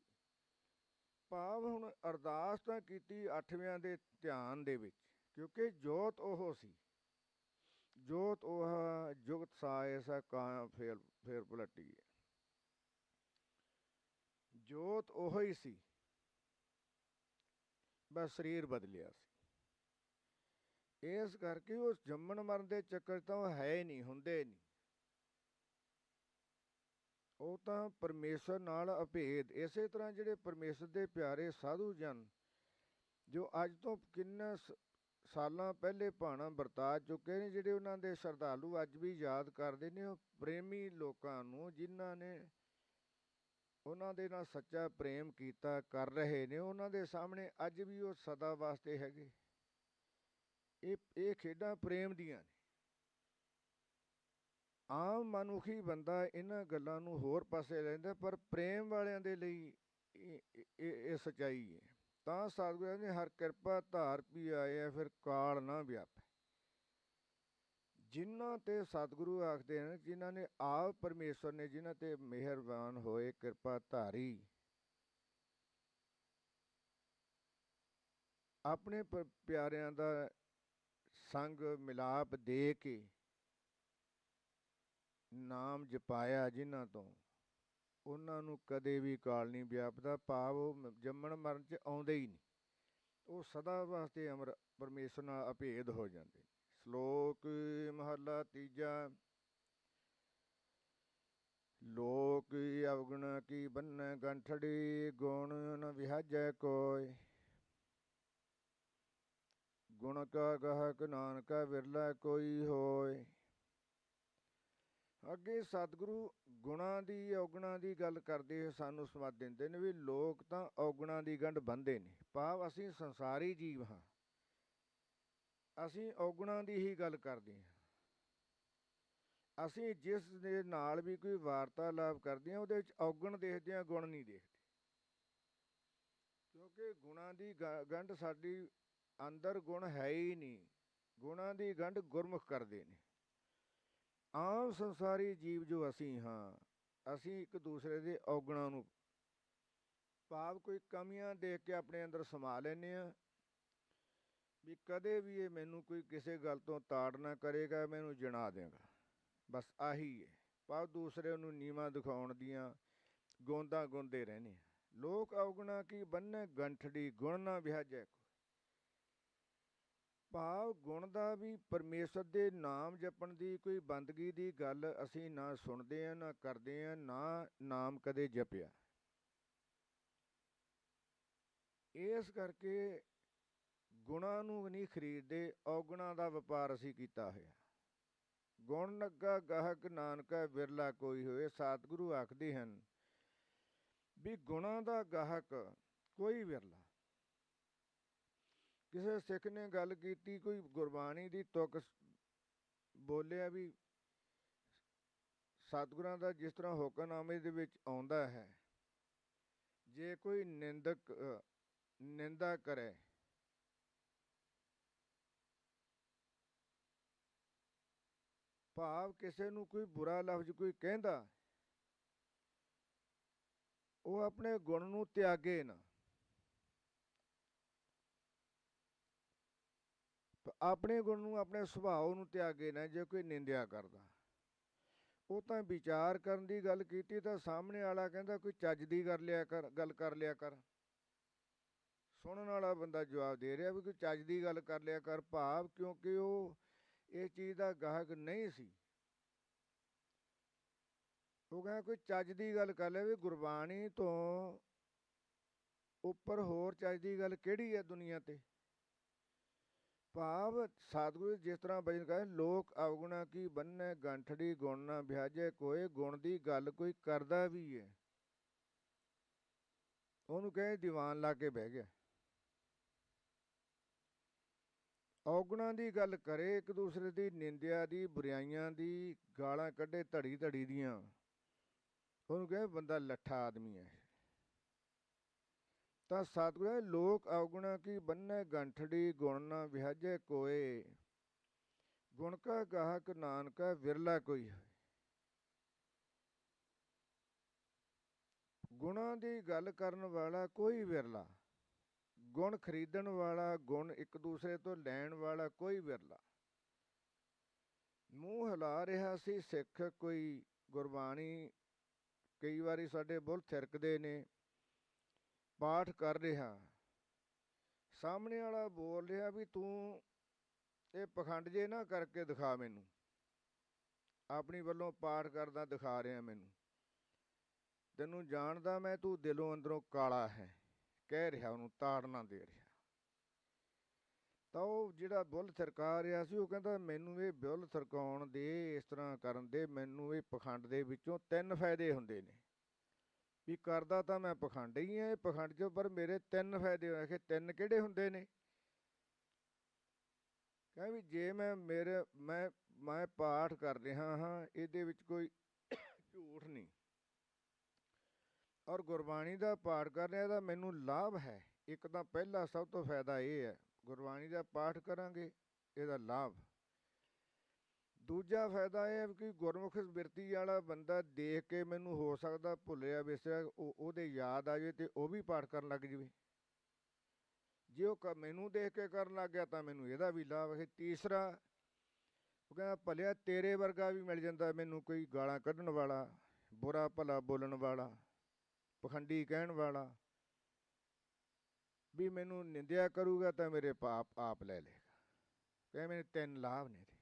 ਭਾਵ ਹੁਣ ਅਰਦਾਸ ਤਾਂ ਕੀਤੀ ਅੱਠਵਿਆਂ ਦੇ ਧਿਆਨ ਦੇ ਵਿੱਚ, ਕਿਉਂਕਿ ਜੋਤ ਉਹ ਸੀ। ਜੋਤ ਉਹ ਜੁਗਤ ਸਾਇ ਸਾ ਕਾਂ ਫੇਰ ਫੇਰ ਪਲਟੀ ਹੈ ਜੋਤ ਉਹ ਹੀ ਸੀ। ਬਸ ਸਰੀਰ ਬਦਲਿਆ ਸੀ। ਇਸ ਕਰਕੇ ਉਸ ਜੰਮਣ ਮਰਨ ਦੇ ਚੱਕਰ ਤਾਂ ਉਹ ਹੈ ਨਹੀਂ, ਹੁੰਦੇ ਨਹੀਂ। ਉਹ ਤਾਂ ਪਰਮੇਸ਼ਰ ਨਾਲ ਅਭੇਦ। ਇਸੇ ਤਰ੍ਹਾਂ ਜਿਹੜੇ ਪਰਮੇਸ਼ਰ ਦੇ ਪਿਆਰੇ ਸਾਧੂ ਜਨ, ਜੋ ਅੱਜ ਤੋਂ ਕਿੰਨਾ ਸ- ਸਾਲਾਂ ਪਹਿਲੇ ਭਾਣਾ ਵਰਤਾ ਚੁੱਕੇ ਨੇ, ਜਿਹੜੇ ਉਹਨਾਂ ਦੇ ਸ਼ਰਧਾਲੂ ਅੱਜ ਵੀ ਯਾਦ ਕਰਦੇ ਨੇ, ਉਹ ਪ੍ਰੇਮੀ ਲੋਕਾਂ ਨੂੰ, ਜਿਨ੍ਹਾਂ ਨੇ ਉਹਨਾਂ ਦੇ ਨਾਲ ਸੱਚਾ ਪ੍ਰੇਮ ਕੀਤਾ, ਕਰ ਰਹੇ ਨੇ, ਉਹਨਾਂ ਦੇ ਸਾਹਮਣੇ ਅੱਜ ਵੀ ਉਹ ਸਦਾ ਵਾਸਤੇ ਹੈਗੇ। ਇਹ ਇਹ ਖੇਡਾਂ ਪ੍ਰੇਮ ਦੀਆਂ ਨੇ। ਆਮ ਮਨੁੱਖੀ ਬੰਦਾ ਇਹਨਾਂ ਗੱਲਾਂ ਨੂੰ ਹੋਰ ਪਾਸੇ ਲੈਂਦਾ, ਪਰ ਪ੍ਰੇਮ ਵਾਲਿਆਂ ਦੇ ਲਈ ਇਹ ਇਹ ਸਚਾਈ ਹੈ। ਤਾਂ ਸਤਿਗੁਰਾਂ ਨੇ ਹਰ ਕਿਰਪਾ ਧਾਰ ਪੀ ਆਏ ਫਿਰ ਕਾਲ ਨਾ ਵਿਆਪੇ। ਜਿਨ੍ਹਾਂ ਤੇ ਸਤਿਗੁਰੂ ਆਖਦੇ ਨੇ ਜਿਨ੍ਹਾਂ ਨੇ ਆਪ ਪਰਮੇਸ਼ਵਰ ਨੇ, ਜਿਨ੍ਹਾਂ ਤੇ ਮਿਹਰਬਾਨ ਹੋਏ, ਕਿਰਪਾ ਧਾਰੀ। ਆਪਣੇ ਪ- ਪਿਆਰਿਆਂ ਦਾ ਸੰਗ ਮਿਲਾਪ ਦੇ ਕੇ ਨਾਮ ਜਪਾਇਆ ਜਿਨ੍ਹਾਂ ਤੋਂ। ਉਹਨਾਂ ਨੂੰ ਕਦੇ ਵੀ ਕਾਲ ਨਹੀਂ ਵਿਆਪਦਾ, ਭਾਵ ਉਹ ਜੰਮਣ ਮਰਨ ਚ ਆਉਂਦੇ ਹੀ ਨਹੀਂ। ਉਹ ਸਦਾ ਵਾਸਤੇ ਅਮਰ, ਪਰਮੇਸ਼ਰ ਨਾਲ ਅਭੇਦ ਹੋ ਜਾਂਦੇ ਸ਼ਲੋਕ ਮਹਲਾ ਤੀਜਾ। ਲੋਕ ਅਵਗੁਣ ਕੀ ਬੰਨ ਗੰਠੜੀ, ਗੁਣ ਨ ਵਿਹਾਜੈ ਕੋਇ ਗੁਣ ਕਾ ਗਾਹਕ ਨਾਨਕਾ ਵਿਰਲਾ ਕੋਈ ਹੋਏ। ਅੱਗੇ ਸਤਿਗੁਰੂ ਗੁਣਾਂ ਦੀ, ਔਗੁਣਾਂ ਦੀ ਗੱਲ ਕਰਦੇ ਹੋਏ ਸਾਨੂੰ ਸਮਾਦ ਦਿੰਦੇ ਨੇ ਵੀ ਲੋਕ ਤਾਂ ਔਗਣਾ ਦੀ ਗੰਢ ਬੰਦੇ ਨੇ। ਭਾਵ ਅਸੀਂ ਸੰਸਾਰੀ ਜੀਵ ਹਾਂ। ਅਸੀਂ ਔਗਣਾ ਦੀ ਹੀ ਗੱਲ ਕਰਦੇ ਹਾਂ। ਅਸੀਂ ਜਿਸ ਦੇ ਨਾਲ ਵੀ ਕੋਈ ਵਾਰਤਾਲਾਪ ਕਰਦੇ ਹਾਂ, ਉਹਦੇ ਵਿੱਚ ਔਗਣ ਦੇਖਦੇ ਹਾਂ, ਗੁਣ ਨਹੀਂ ਦੇਖਦੇ। ਕਿਉਂਕਿ ਗੁਣਾਂ ਦੀ ਗੰਢ ਸਾਡੀ ਅੰਦਰ ਗੁਣ ਹੈ ਹੀ ਨਹੀਂ, ਗੁਣਾਂ ਦੀ ਗੰਢ ਗੁਰਮੁਖ ਕਰਦੇ ਨੇ। ਆਮ ਸੰਸਾਰੀ ਜੀਵ ਜੋ ਅਸੀਂ ਹਾਂ, ਅਸੀਂ ਇੱਕ ਦੂਸਰੇ ਦੇ ਔਗਣਾਂ ਨੂੰ ਭਾਵ ਕੋਈ ਕਮੀਆਂ ਦੇਖ ਕੇ ਆਪਣੇ ਅੰਦਰ ਸਮਾ ਲੈਨੇ ਆ ਵੀ ਕਦੇ ਵੀ ਇਹ ਮੈਨੂੰ ਕੋਈ ਕਿਸੇ ਗੱਲ ਤੋਂ ਤਾੜ ਨਾ ਕਰੇਗਾ, ਮੈਨੂੰ ਜਣਾ ਦੇਗਾ। ਬਸ ਆਹੀ ਹੈ। ਭਾਵ ਦੂਸਰੇ ਨੂੰ ਨੀਵਾ ਦਿਖਾਉਣ ਦੀਆਂ ਗੋਂਦਾਂ ਗੁੰਦੇ ਰਹਿੰਦੇ ਲੋਕ ਔਗਣਾ ਕੀ ਬੰਨੇ ਗੰਠੜੀ ਗੁਣ ਨਾ ਵਿਹਾਜੈ ਕੋ। ਭਾਵ ਗੁਣ ਦਾ ਵੀ, ਪਰਮੇਸ਼ਰ ਦੇ ਨਾਮ ਜਪਣ ਦੀ ਕੋਈ ਬੰਦਗੀ ਦੀ ਗੱਲ ਅਸੀਂ ਨਾ ਸੁਣਦੇ ਆ ਨਾ ਕਰਦੇ ਆ ਨਾ ਨਾਮ ਕਦੇ ਜਪਿਆ। ਇਸ ਕਰਕੇ ਗੁਣਾਂ ਨੂੰ ਨਹੀਂ ਖਰੀਦਦੇ, ਔਗੁਣਾਂ ਦਾ ਵਪਾਰ ਅਸੀਂ ਕੀਤਾ ਹੋਇਆ। ਗੁਣ ਨੱਗਾ ਗਾਹਕ ਨਾਨਕਾ ਵਿਰਲਾ ਕੋਈ ਹੋਏ, ਸਤਿਗੁਰੂ ਆਖਦੇ ਹਨ ਵੀ ਗੁਣਾਂ ਦਾ ਗਾਹਕ ਕੋਈ ਵਿਰਲਾ। ਕਿਸੇ ਸਿੱਖ ਨੇ ਗੱਲ ਕੀਤੀ, ਕੋਈ ਗੁਰਬਾਣੀ ਦੀ ਤੁਕ ਬੋਲਿਆ ਵੀ ਸਤਿਗੁਰਾਂ ਦਾ ਜਿਸ ਤਰ੍ਹਾਂ ਹੁਕਮਨਾਮੇ ਦੇ ਵਿੱਚ ਆਉਂਦਾ ਹੈ, ਜੇ ਕੋਈ ਨਿੰਦਕ ਨਿੰਦਾ ਕਰੇ, ਭਾਵ ਕਿਸੇ ਨੂੰ ਕੋਈ ਬੁਰਾ ਲਫ਼ਜ਼ ਕੋਈ ਕਹਿੰਦਾ, ਉਹ ਆਪਣੇ ਗੁਣ ਨੂੰ ਤਿਆਗੇ ਨਾ। ਆਪਣੇ ਗੁਣ ਨੂੰ, ਆਪਣੇ ਸੁਭਾਅ ਨੂੰ ਤਿਆਗੇ ਨਾ ਜੇ ਕੋਈ ਨਿੰਦਿਆ ਕਰਦਾ। ਉਹ ਤਾਂ ਵਿਚਾਰ ਕਰਨ ਦੀ ਗੱਲ ਕੀਤੀ ਤਾਂ ਸਾਹਮਣੇ ਵਾਲਾ ਕਹਿੰਦਾ, ਕੋਈ ਚੱਜ ਦੀ ਕਰ ਲਿਆ ਕਰ, ਗੱਲ ਕਰ ਲਿਆ ਕਰ। ਸੁਣਨ ਵਾਲਾ ਬੰਦਾ ਜਵਾਬ ਦੇ ਰਿਹਾ ਵੀ ਕੋਈ ਚੱਜ ਦੀ ਗੱਲ ਕਰ ਲਿਆ ਕਰ, ਭਾਵ ਕਿਉਂਕਿ ਉਹ ਇਹ ਚੀਜ਼ ਦਾ ਗਾਹਕ ਨਹੀਂ ਸੀ। ਉਹ ਕਹਿੰਦਾ, ਕੋਈ ਚੱਜ ਦੀ ਗੱਲ ਕਰ ਲਿਆ ਵੀ ਗੁਰਬਾਣੀ ਤੋਂ ਉੱਪਰ ਹੋਰ ਚੱਜ ਦੀ ਗੱਲ ਕਿਹੜੀ ਹੈ ਦੁਨੀਆ ਤੇ? ਭਾਵ ਸਤਿਗੁਰੂ ਜਿਸ ਤਰ੍ਹਾਂ ਬਚਨ ਕਹੇ ਲੋਕ ਅਵਗੁਣਾ ਕੀ ਬੰਨੇ, ਗੰਠੜੀ ਗੁਣ ਨਾ ਵਿਆਜੇ ਕੋਏ ਗੁਣ ਦੀ ਗੱਲ ਕੋਈ ਕਰਦਾ ਵੀ ਹੈ ਉਹਨੂੰ ਕਹੇ ਦੀਵਾਨ ਲਾ ਕੇ ਬਹਿ ਗਿਆ। ਔਗਣਾਂ ਦੀ ਗੱਲ ਕਰੇ, ਇੱਕ ਦੂਸਰੇ ਦੀ ਨਿੰਦਿਆ ਦੀ, ਬੁਰਾਈਆਂ ਦੀ ਗਾਲਾਂ ਕੱਢੇ, ਧੜੀ ਧੜੀ ਦੀਆਂ। ਉਹਨੂੰ ਕਹੇ ਬੰਦਾ ਲੱਠਾ ਆਦਮੀ ਹੈ। ਤਾਂ ਸਤਿਗੁਰਾਂ, ਲੋਕ ਔਗਣਾ ਕੀ ਬੰਨੇ ਗੰਠੜੀ ਗੁਣ ਨਾ ਵਿਹਾਜੇ ਕੋਏ। ਗੁਣ ਕਾ ਗਾਹਕ ਨਾਨਕਾ ਵਿਰਲਾ ਕੋਈ ਹੈ ਗੁਣਾਂ ਦੀ ਗੱਲ ਕਰਨ ਵਾਲਾ ਕੋਈ ਵਿਰਲਾ। ਗੁਣ ਖਰੀਦਣ ਵਾਲਾ ਗੁਣ ਇੱਕ ਦੂਸਰੇ ਤੋਂ ਲੈਣ ਵਾਲਾ ਕੋਈ ਵਿਰਲਾ। ਮੂੰਹ ਹਿਲਾ ਰਿਹਾ ਸੀ ਸਿੱਖ ਕੋਈ ਗੁਰਬਾਣੀ। ਕਈ ਵਾਰੀ ਸਾਡੇ ਬੁੱਲ ਥਿਰਕਦੇ ਨੇ। ਪਾਠ ਕਰ ਰਿਹਾ। ਸਾਹਮਣੇ ਵਾਲਾ ਬੋਲ ਰਿਹਾ ਵੀ ਤੂੰ ਇਹ ਪਖੰਡ ਜੇ ਨਾ ਕਰਕੇ ਦਿਖਾ ਮੈਨੂੰ। ਆਪਣੀ ਵੱਲੋਂ ਪਾਠ ਕਰਦਾ ਦਿਖਾ ਰਿਹਾ ਮੈਨੂੰ। ਤੈਨੂੰ ਜਾਣਦਾ ਮੈਂ ਤੂੰ ਦਿਲੋਂ ਅੰਦਰੋਂ ਕਾਲਾ ਹੈ। ਕਹਿ ਰਿਹਾ ਉਹਨੂੰ ਤਾੜਨਾ ਦੇ ਰਿਹਾ। ਤਾਂ ਉਹ ਜਿਹੜਾ ਬੁੱਲ ਥਰਕਾ ਰਿਹਾ ਸੀ, ਉਹ ਕਹਿੰਦਾ, ਮੈਨੂੰ ਇਹ ਬੁੱਲ ਥਰਕਾਉਣ ਦੇ, ਇਸ ਤਰ੍ਹਾਂ ਕਰਨ ਦੇ, ਮੈਨੂੰ ਇਹ ਪਖੰਡ ਦੇ ਵਿੱਚੋਂ ਤਿੰਨ ਫਾਇਦੇ ਹੁੰਦੇ ਨੇ। ਵੀ ਕਰਦਾ ਤਾਂ ਮੈਂ ਪਖੰਡ ਹੀ ਆ ਇਹ ਪਖੰਡ ਚੋਂ, ਪਰ ਮੇਰੇ ਤਿੰਨ ਫਾਇਦੇ ਹੋਏ ਕਿ ਤਿੰਨ ਕਿਹੜੇ ਹੁੰਦੇ ਨੇ? ਕਹਿੰਦਾ ਵੀ ਜੇ ਮੈਂ ਮੇਰੇ, ਮੈਂ ਮੈਂ ਪਾਠ ਕਰ ਰਿਹਾ ਹਾਂ, ਇਹਦੇ ਵਿੱਚ ਕੋਈ ਝੂਠ ਨਹੀਂ। ਔਰ ਗੁਰਬਾਣੀ ਦਾ ਪਾਠ ਕਰ ਰਿਹਾ ਤਾਂ ਮੈਨੂੰ ਲਾਭ ਹੈ। ਇੱਕ ਤਾਂ ਪਹਿਲਾ ਸਭ ਤੋਂ ਫਾਇਦਾ ਇਹ ਹੈ, ਗੁਰਬਾਣੀ ਦਾ ਪਾਠ ਕਰਾਂਗੇ, ਇਹਦਾ ਲਾਭ। ਦੂਜਾ ਫਾਇਦਾ ਇਹ ਹੈ ਕਿ ਗੁਰਮੁਖ ਬਿਰਤੀ ਵਾਲਾ ਬੰਦਾ ਦੇਖ ਕੇ ਮੈਨੂੰ ਹੋ ਸਕਦਾ ਭੁੱਲਿਆ ਵਿਸਰਿਆ, ਉਹ ਉਹਦੇ ਯਾਦ ਆ ਜਾਵੇ ਤੇ ਉਹ ਵੀ ਪਾਠ ਕਰਨ ਲੱਗ ਜਾਵੇ। ਜੇ ਉਹ ਕ- ਮੈਨੂੰ ਦੇਖ ਕੇ ਕਰਨ ਲੱਗ ਗਿਆ ਤਾਂ ਮੈਨੂੰ ਇਹਦਾ ਵੀ ਲਾਭ ਹੈ। ਤੀਸਰਾ, ਉਹ ਕਹਿੰਦਾ, ਭਲਿਆ ਤੇਰੇ ਵਰਗਾ ਵੀ ਮਿਲ ਜਾਂਦਾ ਮੈਨੂੰ ਕੋਈ ਗਾਲਾਂ ਕੱਢਣ ਵਾਲਾ, ਬੁਰਾ ਭਲਾ ਬੋਲਣ ਵਾਲਾ, ਪਖੰਡੀ ਕਹਿਣ ਵਾਲਾ, ਵੀ ਮੈਨੂੰ ਨਿੰਦਿਆ ਕਰੂਗਾ ਤਾਂ ਮੇਰੇ ਪਾਪ ਆਪ ਲੈ ਲੇਗਾ ਕਹੇ ਮੇਰੇ ਤਿੰਨ ਲਾਭ ਨੇ ਇਹਦੇ।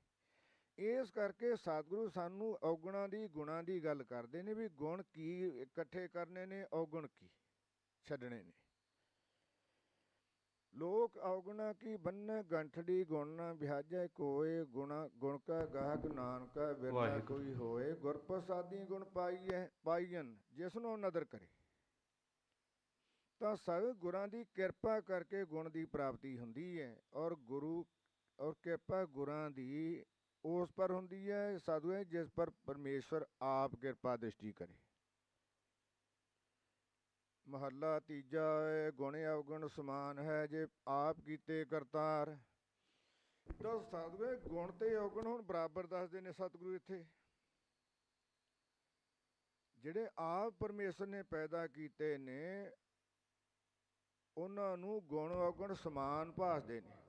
ਇਸ ਕਰਕੇ ਸਤਿਗੁਰੂ ਸਾਨੂੰ ਔਗਣਾਂ ਦੀ ਗੁਣਾਂ ਦੀ ਗੱਲ ਕਰਦੇ ਨੇ ਵੀ ਗੁਣ ਕੀ ਇਕੱਠੇ ਕਰਨੇ ਨੇ ਔਗਣ ਕੀ ਛੱਡਣੇ ਨੇ ਲੋਕ ਔਗਣਾ ਕੀ ਬੰਨ ਗੰਠੜੀ ਗੁਣ ਵਿਹਾਜੈ ਕੋਏ ਗੁਣਾ ਗੁਣ ਕਾ ਗਾਹਕ ਨਾਨਕਾ ਵਿਰਲਾ। ਕੋਈ ਹੋਏ ਗੁਰ ਪ੍ਰਸਾਦੀ ਗੁਣ ਪਾਈਐ ਪਾਈਨ ਜਿਸ ਨੂੰ ਨਦਰ ਕਰੇ ਤਾਂ ਸਭ ਗੁਰਾਂ ਦੀ ਕਿਰਪਾ ਕਰਕੇ ਗੁਣ ਦੀ ਪ੍ਰਾਪਤੀ ਹੁੰਦੀ ਹੈ ਔਰ ਗੁਰੂ ਔਰ ਕਿਰਪਾ ਗੁਰਾਂ ਦੀ ਉਸ ਪਰ ਹੁੰਦੀ ਹੈ ਸਾਧੂ ਹੈ ਜਿਸ ਪਰ ਪਰਮੇਸ਼ਵਰ ਆਪ ਕਿਰਪਾ ਦ੍ਰਿਸ਼ਟੀ ਕਰੇ। ਮਹੱਲਾ ਤੀਜਾ ਹੈ, ਗੁਣ ਅਵਗੁਣ ਸਮਾਨ ਹੈ, ਜੇ ਆਪ ਕੀਤੇ ਕਰਤਾਰ। ਤਾਂ ਸਾਧੂ ਗੁਣ ਤੇ ਅਵਗੁਣ ਹੁਣ ਬਰਾਬਰ ਦੱਸਦੇ ਨੇ ਸਤਿਗੁਰੂ ਇੱਥੇ। ਜਿਹੜੇ ਆਪ ਪਰਮੇਸ਼ਰ ਨੇ ਪੈਦਾ ਕੀਤੇ ਨੇ, ਉਹਨਾਂ ਨੂੰ ਗੁਣ ਅਵਗੁਣ ਸਮਾਨ ਭਾਸਦੇ ਨੇ।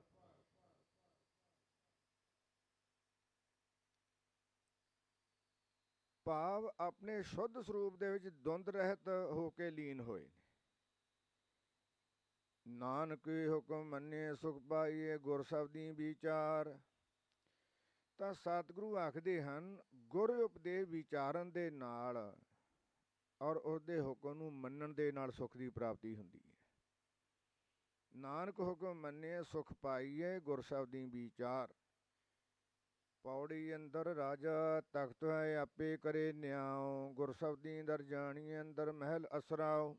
ਭਾਵ ਆਪਣੇ ਸ਼ੁੱਧ ਸਰੂਪ ਦੇ ਵਿੱਚ ਦੁੰਦ ਰਹਿਤ ਹੋ ਕੇ ਲੀਨ ਹੋਏ। ਨੇ ਨਾਨਕ ਹੁਕਮ ਮੰਨੇ, ਸੁਖ ਪਾਈਏ, ਗੁਰ ਸ਼ਬਦੀ ਵਿਚਾਰ। ਤਾਂ ਸਤਿਗੁਰੂ ਆਖਦੇ ਹਨ, ਗੁਰ ਉਪਦੇਸ਼ ਵਿਚਾਰਨ ਦੇ ਨਾਲ ਔਰ ਉਹਦੇ ਹੁਕਮ ਨੂੰ ਮੰਨਣ ਦੇ ਨਾਲ ਸੁਖ ਦੀ ਪ੍ਰਾਪਤੀ ਹੁੰਦੀ ਹੈ। ਨਾਨਕ ਹੁਕਮ ਮੰਨੇ, ਸੁਖ ਪਾਈਏ, ਗੁਰ ਸ਼ਬਦੀ ਵਿਚਾਰ। ਪੌੜੀ ਅੰਦਰ ਰਾਜਾ ਤਖਤ ਹੈ, ਆਪੇ ਕਰੇ ਨਿਆਉ ਗੁਰਸਬਦੀ ਅੰਦਰ ਜਾਣੀ ਅੰਦਰ ਮਹਿਲ ਅਸਰਾਓ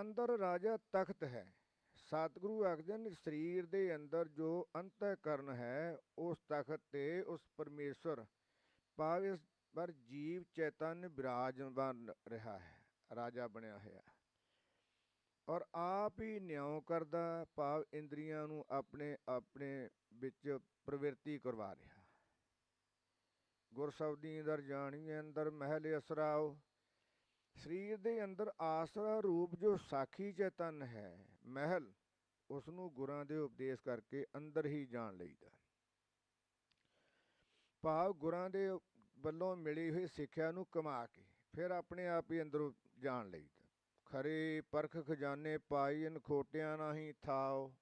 ਅੰਦਰ ਰਾਜਾ ਤਖਤ ਹੈ। ਸਤਿਗੁਰੂ ਆਖਦੇ ਨੇ ਸਰੀਰ ਦੇ ਅੰਦਰ ਜੋ ਅੰਤःਕਰਨ ਹੈ, ਉਸ ਤਖਤ ਤੇ ਉਸ ਪਰਮੇਸ਼ਵਰ। ਭਾਵ ਪਰ ਜੀਵ ਚੇਤਨ ਵਿਰਾਜਮਾਨ ਰਿਹਾ ਹੈ, ਰਾਜਾ ਬਣਿਆ ਹੋਇਆ। ਔਰ ਆਪ ਹੀ ਨਿਉ ਕਰਦਾ, ਭਾਵ ਇੰਦਰੀਆਂ ਨੂੰ ਆਪਣੇ ਆਪਣੇ ਵਿੱਚ ਪ੍ਰਵਿਰਤੀ ਕਰਵਾ ਰਿਹਾ। ਗੁਰ ਸ਼ਬਦੀ ਅੰਦਰ ਜਾਣੀਏ ਅੰਦਰ ਮਹਿਲ ਅਸਰਾਓ ਸਰੀਰ ਦੇ ਅੰਦਰ ਆਸਰਾ ਰੂਪ ਜੋ ਸਾਖੀ ਚੇਤਨ ਹੈ, ਮਹਿਲ ਉਸ ਨੂੰ ਗੁਰਾਂ ਦੇ ਉਪਦੇਸ਼ ਕਰਕੇ ਅੰਦਰ ਹੀ ਜਾਣ ਲਈਦਾ ਭਾਵ ਗੁਰਾਂ ਦੇ ਵੱਲੋਂ ਮਿਲੀ ਹੋਈ ਸਿੱਖਿਆ ਨੂੰ ਕਮਾ ਕੇ ਫਿਰ ਆਪਣੇ ਆਪ ਹੀ ਅੰਦਰੋਂ ਜਾਣ ਲਈਦਾ ਖਰੇ ਪਰਖ ਖਜ਼ਾਨੇ ਪਾਈਨ ਖੋਟਿਆਂ ਨਾਹੀ ਥਾਓ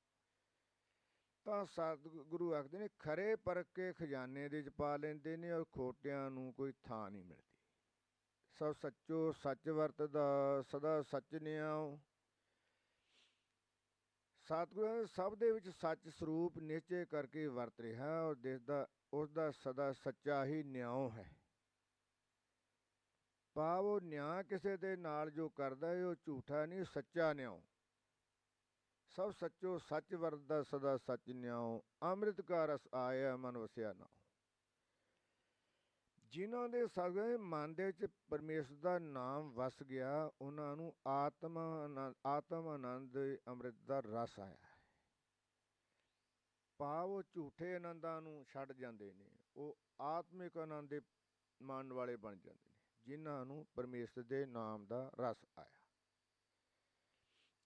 ਤਾਂ ਸਤਿਗੁਰੂ ਆਖਦੇ ਨੇ, ਖਰੇ ਪਰਖ ਕੇ ਖਜ਼ਾਨੇ ਦੇ ਚ ਪਾ ਲੈਂਦੇ ਨੇ ਔਰ ਖੋਟਿਆਂ ਨੂੰ ਕੋਈ ਥਾਂ ਨਹੀਂ ਮਿਲਦੀ। ਸਭ ਸੱਚੋ ਸੱਚ ਵਰਤਦਾ, ਸਦਾ ਸੱਚ ਨਿਆਉ ਸਤਿਗੁਰੂ ਸਭ ਦੇ ਵਿੱਚ ਸੱਚ ਸਰੂਪ ਨਿਸ਼ਚੈ ਕਰਕੇ ਵਰਤ ਰਿਹਾ ਔਰ ਦੇਸ਼ ਦਾ, ਉਸ ਦਾ ਸਦਾ ਸੱਚਾ ਹੀ ਨਿਆਉ ਹੈ। ਭਾਵ ਉਹ ਨਿਆਂ ਕਿਸੇ ਦੇ ਨਾਲ ਜੋ ਕਰਦਾ ਹੈ ਉਹ ਝੂਠਾ ਨਹੀਂ, ਸੱਚਾ ਨਿਆਉ ਸਭ ਸੱਚੋ ਸੱਚ ਵਰਦਾ ਸਦਾ ਸੱਚ ਨਿਆਉ, ਅੰਮ੍ਰਿਤ ਕਾ ਰਸ ਆਇਆ ਮਨ ਵਸਿਆ ਨਾ ਜਿਨ੍ਹਾਂ ਦੇ ਸਗਲੇ ਮਨ ਦੇ ਵਿੱਚ ਪਰਮੇਸ਼ਰ ਦਾ ਨਾਮ ਵਸ ਗਿਆ, ਉਹਨਾਂ ਨੂੰ ਆਤਮ ਆਨੰਦ ਆਤਮ ਆਨੰਦ ਅੰਮ੍ਰਿਤ ਦਾ ਰਸ ਆਇਆ ਭਾਵ ਉਹ ਝੂਠੇ ਆਨੰਦਾਂ ਨੂੰ ਛੱਡ ਜਾਂਦੇ ਨੇ, ਉਹ ਆਤਮਿਕ ਆਨੰਦ ਦੇ ਮਾਣਨ ਵਾਲੇ ਬਣ ਜਾਂਦੇ ਨੇ, ਜਿਨ੍ਹਾਂ ਨੂੰ ਪਰਮੇਸ਼ਰ ਦੇ ਨਾਮ ਦਾ ਰਸ ਆਇਆ।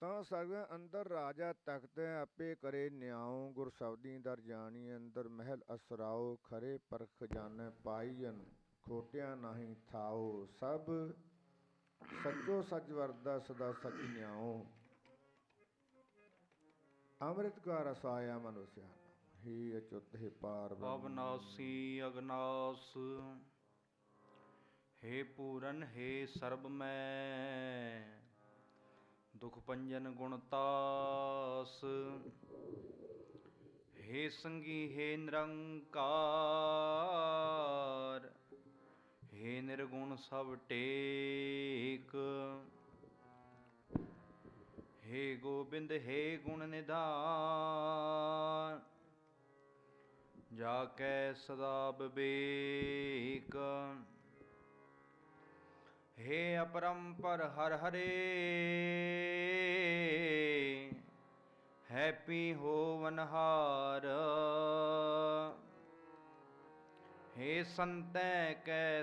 ਤਾਂ ਸਗਲੇ ਅੰਦਰ ਰਾਜਾ ਤਖਤ ਆਪੇ ਕਰੇ ਨਿਆਉ, ਗੁਰ ਸਬਦੀ ਦਰ ਜਾਣੀ, ਅੰਦਰ ਮਹਿਲ ਅਸਰਾਓ, ਖਰੇ ਪਰਖ ਜਾਣੈ ਪਾਈਨ ਖੋਟਿਆ ਨਹੀਂ ਥਾਓ, ਸਭ ਸੱਚੋ ਸੱਚ ਵਰਦਾ ਸਦਾ ਸੱਚ ਨਿਆਉ ਅੰਮ੍ਰਿਤ ਕਾ ਰਸ ਆਇਆ ਮਨੁਸਿਆ ਹੀ ਅਚੁੱਤ ਹੈ ਪਾਰ ਬ੍ਰਹਮ। ਅਗਨਾਸ, ਹੇ ਪੂਰਨ, ਹੇ ਸਰਬ ਮੈਂ ਦੁਖ ਪੰਜਨ ਗੁਣਤਾਸ ਹੇ ਸੰਗੀ, ਹੇ ਨਿਰੰਕਾਰ, ਹੇ ਨਿਰਗੁਣ ਸਭ ਟੇਕ। ਹੇ ਗੋਬਿੰਦ, ਹੇ ਗੁਣ ਨਿਧਾਨ, ਜਾ ਕੈ ਸਦਾ ਬਿਵੇਕ। ਹੇ ਅਪਰੰਪਰ ਹਰ ਹਰੇ ਹੈਪੀ ਹੋਵਨਹਾਰ ਹੇ ਸੰਤੈ ਕੈ